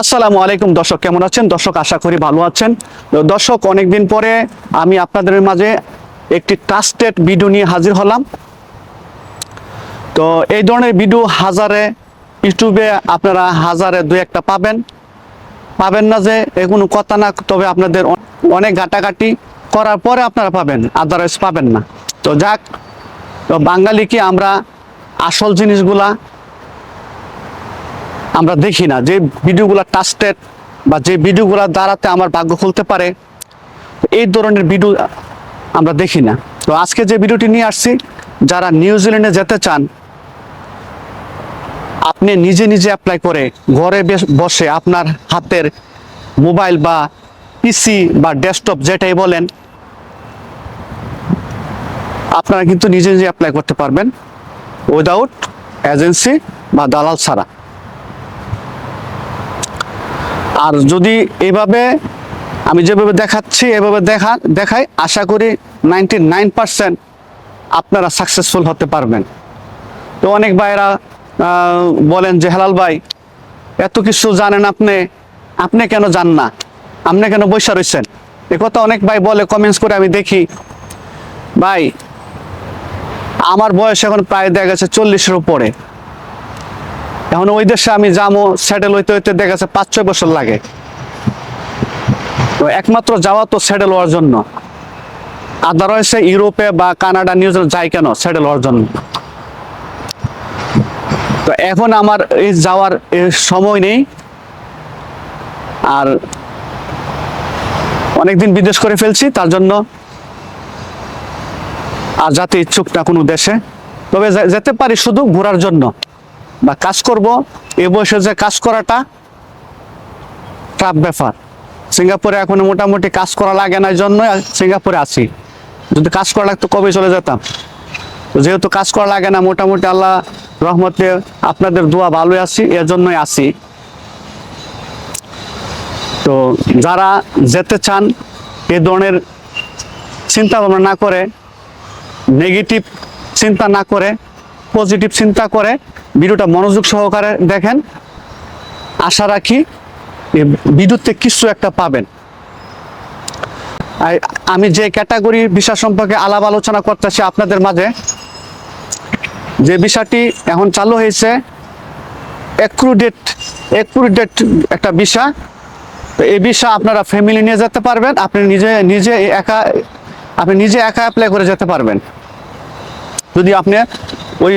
আসসালামু আলাইকুম দর্শক, কেমন আছেন? দর্শক, আশা করি ভালো আছেন। দর্শক, অনেকদিন পরে আমি আপনাদের মাঝে একটি ট্রাস্টেড ভিডিও নিয়ে হাজির হলাম। তো এই ধরনের ভিডিও হাজারে ইউটিউবে আপনারা হাজারে দু একটা পাবেন। পাবেন না যে এ কোনো কথা না, তবে আপনাদের অনেক ঘাটাঘাটি করার পরে আপনারা পাবেন আদারওয়াইজ পাবেন না। তো যাক, তো বাঙালিকে আমরা আসল জিনিসগুলা আমরা দেখি না, যে ভিডিওগুলো টাস্টেড বা যে ভিডিওগুলো দ্বারাতে আমার ভাগ্য খুলতে পারে, এই ধরনের ভিডিও আমরা দেখি না। তো আজকে যে ভিডিওটি নিয়ে আসছি, যারা নিউজিল্যান্ডে যেতে চান, আপনি নিজে নিজে অ্যাপ্লাই করে ঘরে বসে আপনার হাতের মোবাইল বা পিসি বা ডেস্কটপ যেটাই বলেন, আপনারা কিন্তু নিজে নিজে অ্যাপ্লাই করতে পারবেন। উইদাউট এজেন্সি বা দালাল ছাড়া। আর যদি এভাবে আমি যেভাবে দেখাচ্ছি এভাবে দেখা দেখাই আশা করি নাইনটি নাইন আপনারা সাকসেসফুল হতে পারবেন। তো অনেক ভাইয়েরা আহ, বলেন যে হেলাল ভাই এত কিছু জানেন আপনি আপনি কেন জান না? আপনি কেন বৈশা রয়েছেন? এ কথা অনেক ভাই বলে কমেন্টস করে আমি দেখি। ভাই আমার বয়স এখন প্রায় দেখা গেছে চল্লিশের উপরে। এখন ওই দেশে আমি যাব সেটেল হইতে হইতে দেখা যাচ্ছে পাঁচ, ছয় বছর লাগে। তো একমাত্র যাওয়া তো সেটেল হওয়ার জন্য। আদারওয়াইজ ইউরোপে বা কানাডা নিউজিল্যান্ড যাই কেন সেটেল হওয়ার জন্য। তো এখন আমার এই যাওয়ার সময় নেই। আর অনেকদিন বিদেশ করে ফেলছি, তার জন্য আর যাতে ইচ্ছুক না কোনো দেশে। তবে যেতে পারি শুধু ঘোরার জন্য। বা কাজ করব, এ বয়সে যে কাজ করাটা টাফ ব্যাপার। সিঙ্গাপুরে এখন মোটামুটি কাজ করা লাগে না এই জন্য সিঙ্গাপুরে আছি। যদি কাজ করা লাগতো কবে চলে যেতাম? যেহেতু কাজ করা লাগে না, মোটামুটি আল্লাহ রহমতে আপনাদের দোয়া ভালোই আছি এর জন্যই আছি। তো যারা যেতে চান, এ ধরনের চিন্তা ভাবনা না করে নেগেটিভ চিন্তা না করে পজিটিভ চিন্তা করে, ভিডিওটা মনোযোগ সহকারে দেখেন। আশা রাখি ভিডিওতে কিছু একটা পাবেন। আমি যে ক্যাটাগরি বিষয় সম্পর্কে আলাপ আলোচনা করতেছি আপনাদের মাঝে, যে বিষয়টি এখন চালু হয়েছে এক্রুডেট এক্রুডেট একটা বিষয় তো এই বিষয় আপনারা ফ্যামিলি নিয়ে যেতে পারবেন, আপনি নিজে নিজে একা, আপনি নিজে একা অ্যাপ্লাই করে যেতে পারবেন। যদি আপনি ওই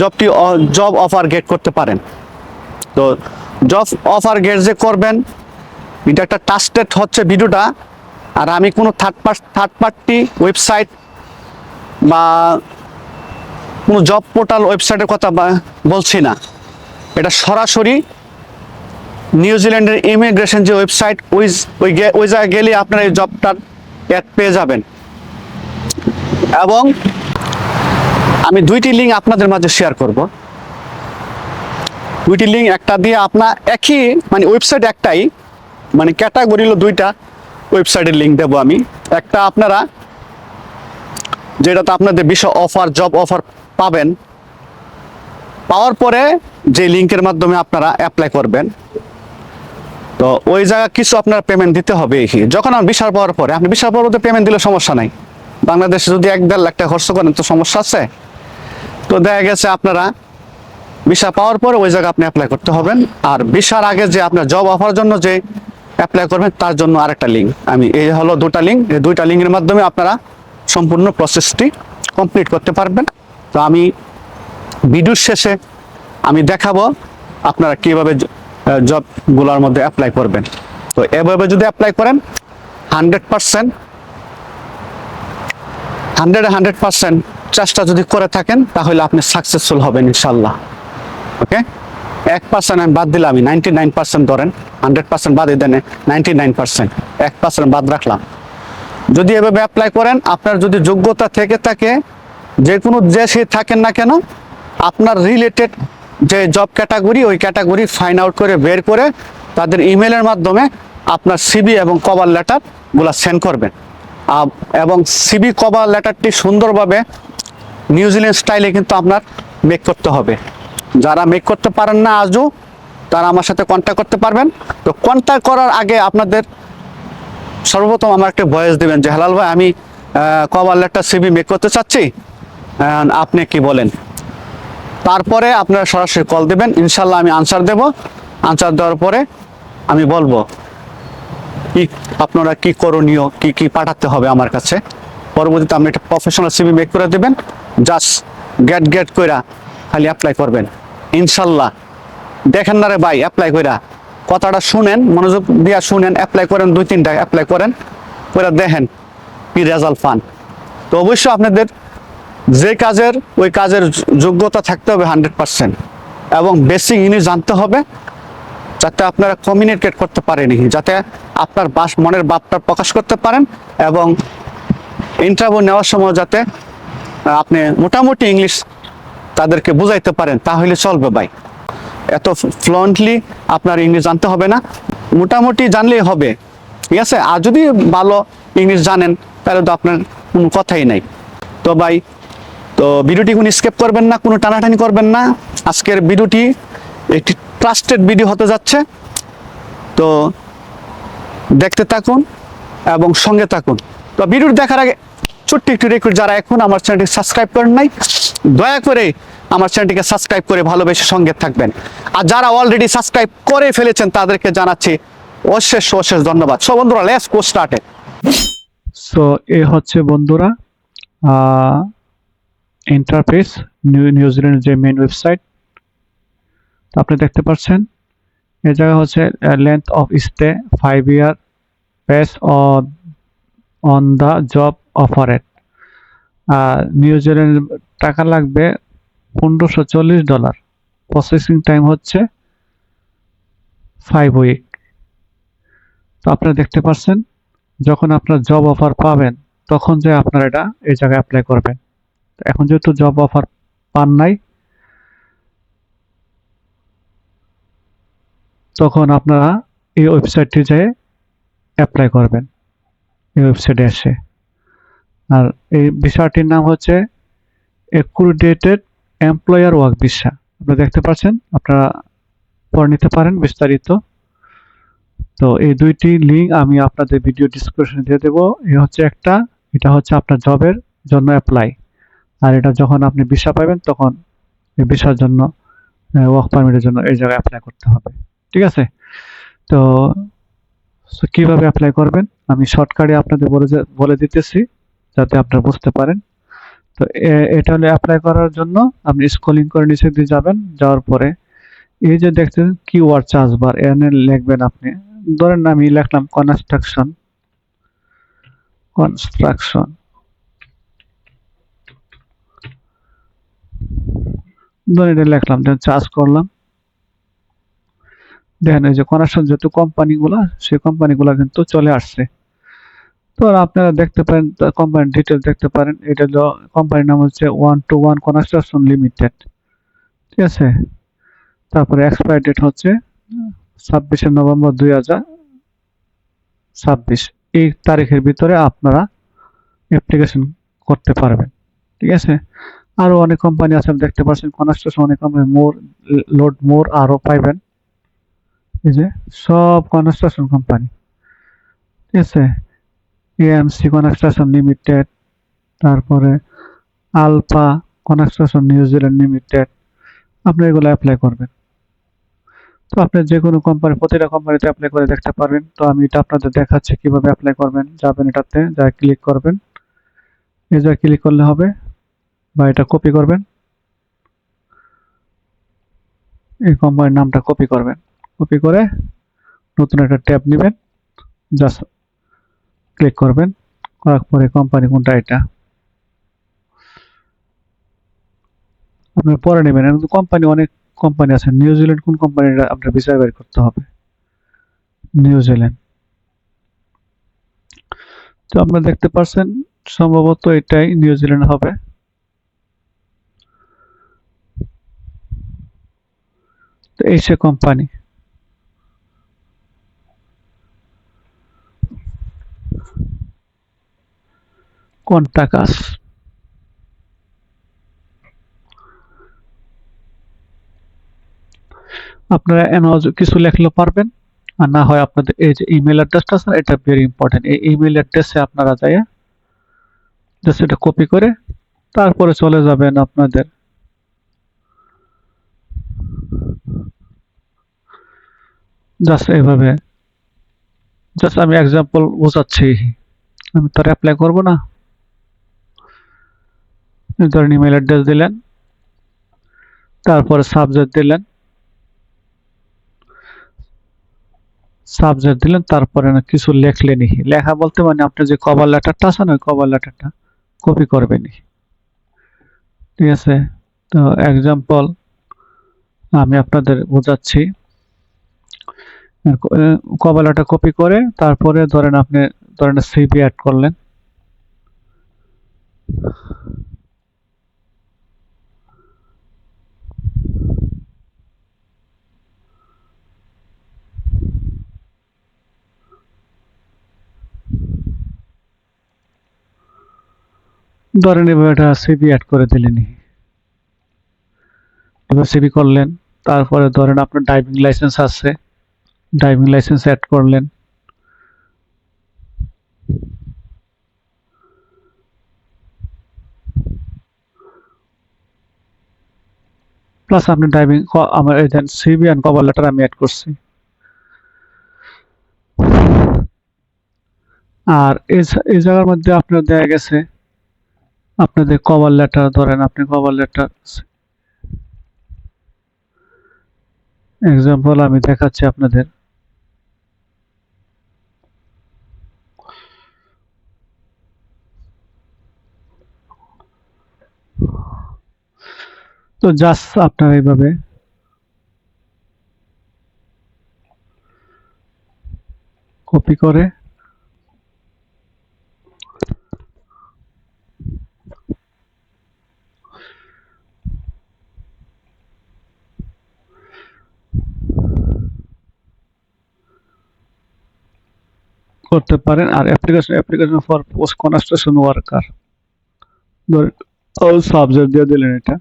জবটি জব অফার গেট করতে পারেন। তো জব অফার গেট যে করবেন, এটা একটা ট্রাস্টেড হচ্ছে ভিডিওটা। আর আমি কোনো third part third party website বা কোনো জব পোর্টাল ওয়েবসাইটের কথা বলছি না। এটা সরাসরি নিউজিল্যান্ডের ইমিগ্রেশন যে ওয়েবসাইট ওই ওই ওই জায়গায় গেলে আপনারা এই জবটার অ্যাড পেয়ে যাবেন। এবং আমি দুইটি লিঙ্ক আপনাদের মাঝে শেয়ার করব। দুইটি লিঙ্ক একটা দিয়ে আপনার একই মানে ওয়েবসাইট একটাই মানে ক্যাটাগরি হলো দুইটা ওয়েবসাইটের লিঙ্ক দেবো আমি। একটা আপনারা, যেটাতে আপনাদের বিশাল অফার জব অফার পাবেন। পাওয়ার পরে যে লিঙ্কের মাধ্যমে আপনারা অ্যাপ্লাই করবেন। তো ওই জায়গা কিছু আপনার পেমেন্ট দিতে হবে যখন আমার বিশাল পাওয়ার পরে, আপনি বিশাল পাওয়ার পেমেন্ট দিলে সমস্যা নাই। বাংলাদেশে যদি এক দেড় লাখ টাকা খরচ করেন তো সমস্যা আছে। তো দেখা গেছে আপনারা ভিসা পাওয়ার পরে ওই জায়গায় আপনি অ্যাপ্লাই করতে হবেন। আর ভিসার আগে যে আপনার জব অফার জন্য যে অ্যাপ্লাই করবেন, তার জন্য আরেকটা লিঙ্ক আমি এই হলো দুটা লিঙ্ক এই দুইটা লিঙ্কের মাধ্যমে আপনারা সম্পূর্ণ প্রসেসটি কমপ্লিট করতে পারবেন। তো আমি ভিডিওর শেষে আমি দেখাবো আপনারা কীভাবে জবগুলোর মধ্যে অ্যাপ্লাই করবেন। তো এভাবে যদি অ্যাপ্লাই করেন hundred percent hundred hundred percent চেষ্টা যদি করে থাকেন, তাহলে আপনি সাকসেসফুল হবেন ইনশাল্লাহ ওকে এক পার্সেন্ট আমি বাদ দিলাম আমি নাইনটি নাইন পার্সেন্ট ধরেন হান্ড্রেড পার্সেন্ট বাদই দেন নাইনটি নাইন পার্সেন্ট এক পার্সেন্ট বাদ রাখলাম। যদি এভাবে অ্যাপ্লাই করেন, আপনার যদি যোগ্যতা থেকে থাকে, যে কোনো দেশে থাকেন না কেন, আপনার রিলেটেড যে জব ক্যাটাগরি ওই ক্যাটাগরি ফাইন আউট করে বের করে তাদের ইমেলের মাধ্যমে আপনার সিবি এবং কভার লেটারগুলো সেন্ড করবেন। এবং সিবি কভার লেটারটি সুন্দরভাবে নিউজিল্যান্ড স্টাইলে কিন্তু আপনার মেক করতে হবে। যারা মেক করতে পারেন না আজও, তারা আমার সাথে কন্ট্যাক্ট করতে পারবেন। তো কন্ট্যাক্ট করার আগে আপনাদের সর্বপ্রথম আমার একটা ভয়েস দেবেন যে, হালাল ভাই, আমি কভার একটা সিবি মেক করতে চাচ্ছি। আপনি কি বলেন? তারপরে আপনারা সরাসরি কল দেবেন। ইনশাল্লাহ আমি আনসার দেব। আনসার দেওয়ার পরে আমি বলব কি, আপনারা কি করণীয়, কি কি পাঠাতে হবে আমার কাছে। পরবর্তীতে আপনি একটা প্রফেশনাল সিবি মেক করে দেবেন। জাস্ট গেট গেট কইরা খালি অ্যাপ্লাই করবেন। ইনশাল্লাহ। দেখেন না রে ভাই অ্যাপ্লাই কইরা। কথাটা শুনেন, মনোযোগ দিয়া শুনেন অ্যাপ্লাই করেন, দুই তিনটা অ্যাপ্লাই করেন, কইরা দেখেন কি রেজাল্ট পান। তো অবশ্যই আপনাদের যে কাজের, ওই কাজের যোগ্যতা থাকতে হবে হান্ড্রেড পার্সেন্ট এবং বেসিক জিনিস জানতে হবে, যাতে আপনারা কমিউনিকেট করতে পারেনি যাতে আপনার বাস মনের ভাবটা প্রকাশ করতে পারেন এবং ইন্টারভিউ নেওয়ার সময় যাতে আপনি মোটামুটি ইংলিশ তাদেরকে বুঝাইতে পারেন, তাহলে চলবে ভাই। এত ফ্লুয়েন্টলি আপনার ইংলিশ জানতে হবে না, মোটামুটি জানলেই হবে। ঠিক আছে? আর যদি ভালো ইংলিশ জানেন, তাহলে তো আপনার কোনো কথাই নাই। তো ভাই, তো ভিডিওটি কোনো স্কেপ করবেন না, কোনো টানাটানি করবেন না। আজকের ভিডিওটি একটি ট্রাস্টেড ভিডিও হতে যাচ্ছে। তো দেখতে থাকুন এবং সঙ্গে থাকুন। তো ভিডিওটি দেখার আগে ছোট্ট একটু রেকর্ড যারা এখন আমার চ্যানেলটি সাবস্ক্রাইব করেন নাই, দয়া করে আমার চ্যানেলটিকে সাবস্ক্রাইব করে ভালোবেসে সঙ্গে থাকবেন। আর যারা অলরেডি সাবস্ক্রাইব করে ফেলেছেন, তাদেরকে জানাচ্ছি অশেষ অশেষ ধন্যবাদ। সো বন্ধুরা লেটস গো স্টার্টেড সো এ হচ্ছে বন্ধুরা ইন্টারফেস নিউ নিউজিল্যান্ডের যে মেন ওয়েবসাইট তো আপনি দেখতে পাচ্ছেন, এ জায়গা হচ্ছে length of stay five year on on the job offered R New Zealand টাকা লাগবে পনেরোশো চল্লিশ ডলার প্রসেসিং টাইম হচ্ছে ফাইভ উইক তো আপনারা দেখতে পাচ্ছেন, যখন আপনার জব অফার পাবেন, তখন যে আপনারা এটা এই জায়গায় অ্যাপ্লাই করবেন। এখন যেহেতু জব অফার পান নাই, তখন আপনারা এই ওয়েবসাইটটি যেয়ে অ্যাপ্লাই করবেন। এই ওয়েবসাইটে এসে। আর এই বিষয়টির নাম হচ্ছে একুরেটেড এমপ্লয়ার ওয়ার্ক ভিসা আপনারা দেখতে পাচ্ছেন, আপনারা পড়ে নিতে পারেন বিস্তারিত। তো এই দুইটি লিঙ্ক আমি আপনাদের ভিডিও ডিসক্রিপশনে দিয়ে দেবো। এ হচ্ছে একটা, এটা হচ্ছে আপনার জবের জন্য অ্যাপ্লাই আর এটা যখন আপনি ভিসা পাবেন, তখন এই ভিসার জন্য ওয়ার্ক পারমিটের জন্য এই জায়গায় অ্যাপ্লাই করতে হবে। ঠিক আছে? তো কীভাবে অ্যাপ্লাই করবেন? আমি শর্টকাটে আপনাদের বলে বলে দিতেছি। যাতে আপনারা বুঝতে পারেন। তো এটা হলে অ্যাপ্লাই করার জন্য আপনি স্ক্রলিং করে নিচে দিয়ে যাবেন, যাওয়ার পরে এই যে দেখছেন কিওয়ার্ড চার্জ বার লিখবেন আপনি। ধরেন আমি লিখলাম কনস্ট্রাকশন কনস্ট্রাকশন ধরেন এটা লিখলাম চার্জ করলাম। দেখেন এই যে কনস্ট্রাকশন যত কোম্পানিগুলো সেই কোম্পানিগুলো কিন্তু চলে আসছে। তো আপনারা দেখতে পারেন কোম্পানির ডিটেল দেখতে পারেন। এটা কোম্পানির নাম হচ্ছে one two one construction limited. ঠিক আছে? তারপরে এক্সপায়ার ডেট হচ্ছে ছাব্বিশে নভেম্বর দুই হাজার ছাব্বিশ। এই তারিখের ভিতরে আপনারা অ্যাপ্লিকেশন করতে পারবেন। ঠিক আছে? আরও অনেক কোম্পানি আছে দেখতে পাচ্ছেন, কনস্ট্রাকশন অনেক কোম্পানি মোর, লোড মোর আরও পাইবেন। এই যে, সব কনস্ট্রাকশন কোম্পানি ঠিক আছে? এএমসি কনস্ট্রাকশন লিমিটেড, তারপরে alpha construction New Zealand limited, আপনি এগুলো অ্যাপ্লাই করবেন। তো আপনি যে কোনো কোম্পানি প্রতিটা কোম্পানিতে অ্যাপ্লাই করে দেখতে পারবেন। তো আমি এটা আপনাদের দেখাচ্ছি কীভাবে অ্যাপ্লাই করবেন। যাবেন এটাতে, যা ক্লিক করবেন। এই যা ক্লিক করলে হবে বা এটা কপি করবেন। এই কোম্পানির নামটা কপি করবেন। কপি করে নতুন একটা ট্যাব নেবেন। জাস্ট ক্লিক করবেন, করার পরে কোম্পানি কোনটা এটা? আপনার পরে নেবেন। কোম্পানি অনেক কোম্পানি আছে। নিউজিল্যান্ড কোন কোম্পানিটা আপনার বিচার বের করতে হবে? নিউজিল্যান্ড তো আপনারা দেখতে পাচ্ছেন সম্ভবত এটাই নিউজিল্যান্ড হবে। তো এই সে কোম্পানি কন্টাকাস। আপনারা এনাও কিছু লেখলেও পারবেন, আর না হয় আপনাদের এই যে ইমেল অ্যাড্রেসটা আছে এটা ভেরি ইম্পর্টেন্ট এই ইমেল অ্যাড্রেসে আপনারা যাইয়া জাস্ট এটা কপি করে তারপরে চলে যাবেন আপনাদের। জাস্ট এইভাবে। জাস্ট আমি এক্সাম্পল বোঝাচ্ছি। আমি তার অ্যাপ্লাই করব না। ধরেন ইমেল অ্যাড্রেস দিলেন, তারপরে সাবজেক্ট দিলেন। সাবজেক্ট দিলেন, তারপরে না কিছু লেখলেনি লেখা বলতে মানে আপনি যে কভার লেটারটা আছে না কভার লেটারটা কপি করবেনি ঠিক আছে? তো এক্সাম্পল আমি আপনাদের বোঝাচ্ছি। কভার লেটার কপি করে, তারপরে ধরেন আপনি, ধরেন সিবি অ্যাড করলেন। ধরেন এবার এটা সিবি অ্যাড করে দিলেনি। এবার সিবি করলেন, তারপরে ধরেন আপনার ড্রাইভিং লাইসেন্স আছে ড্রাইভিং লাইসেন্স অ্যাড করলেন। প্লাস আপনি ড্রাইভিং আমার এই দেন সিবি অ্যান্ড কভার লেটার আমি অ্যাড করছি। আর এই জায়গার মধ্যে আপনার দেয়া গেছে আপনাদের কভার লেটার ধরেন আপনি কভার লেটার এক্সাম্পল আমি দেখাচ্ছি আপনাদের। তো জাস্ট আপনারা এইভাবে। কপি করে। করতে পারেন আর application application for post construction worker all subject দিয়ে দিলেন এটা।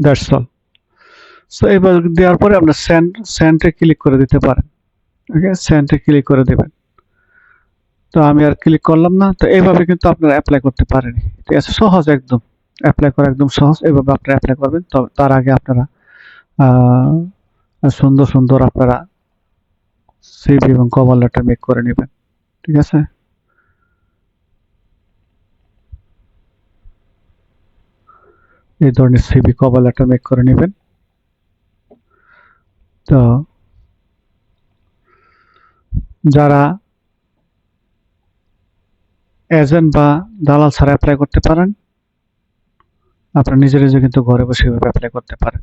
দ্যাটস অল সো এবার দেওয়ার পরে আপনার সেন্ড সেন্ডে ক্লিক করে দিতে পারেন। ওকে সেন্ডে ক্লিক করে দেবেন। তো আমি আর ক্লিক করলাম না। তো এইভাবে কিন্তু আপনারা অ্যাপ্লাই করতে পারেন। ঠিক আছে? সহজ একদম। অ্যাপ্লাই করা একদম সহজ। এভাবে আপনারা অ্যাপ্লাই করবেন। তার আগে আপনারা সুন্দর সুন্দর আপনারা সিভি এবং কভার লেটার মেক করে নেবেন। ঠিক আছে? এই ধরনের সিভি কভার লেটার মেক করে নেবেন। তো যারা এজেন্ট বা দালাল ছাড়া অ্যাপ্লাই করতে পারেন, আপনারা নিজে নিজে কিন্তু ঘরে বসে অ্যাপ্লাই করতে পারেন।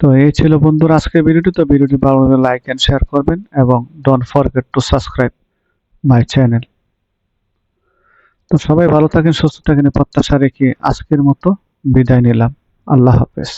তো এই ছিল বন্ধুরা আজকের ভিডিওটি। তো ভিডিওটি ভালো লাগলে লাইক অ্যান্ড শেয়ার করবেন এবং don't forget to subscribe my channel. তো সবাই ভালো থাকেন, সুস্থ থাকেন প্রত্যাশা রেখে আজকের মতো বিদায় নিলাম। আল্লাহ হাফেজ।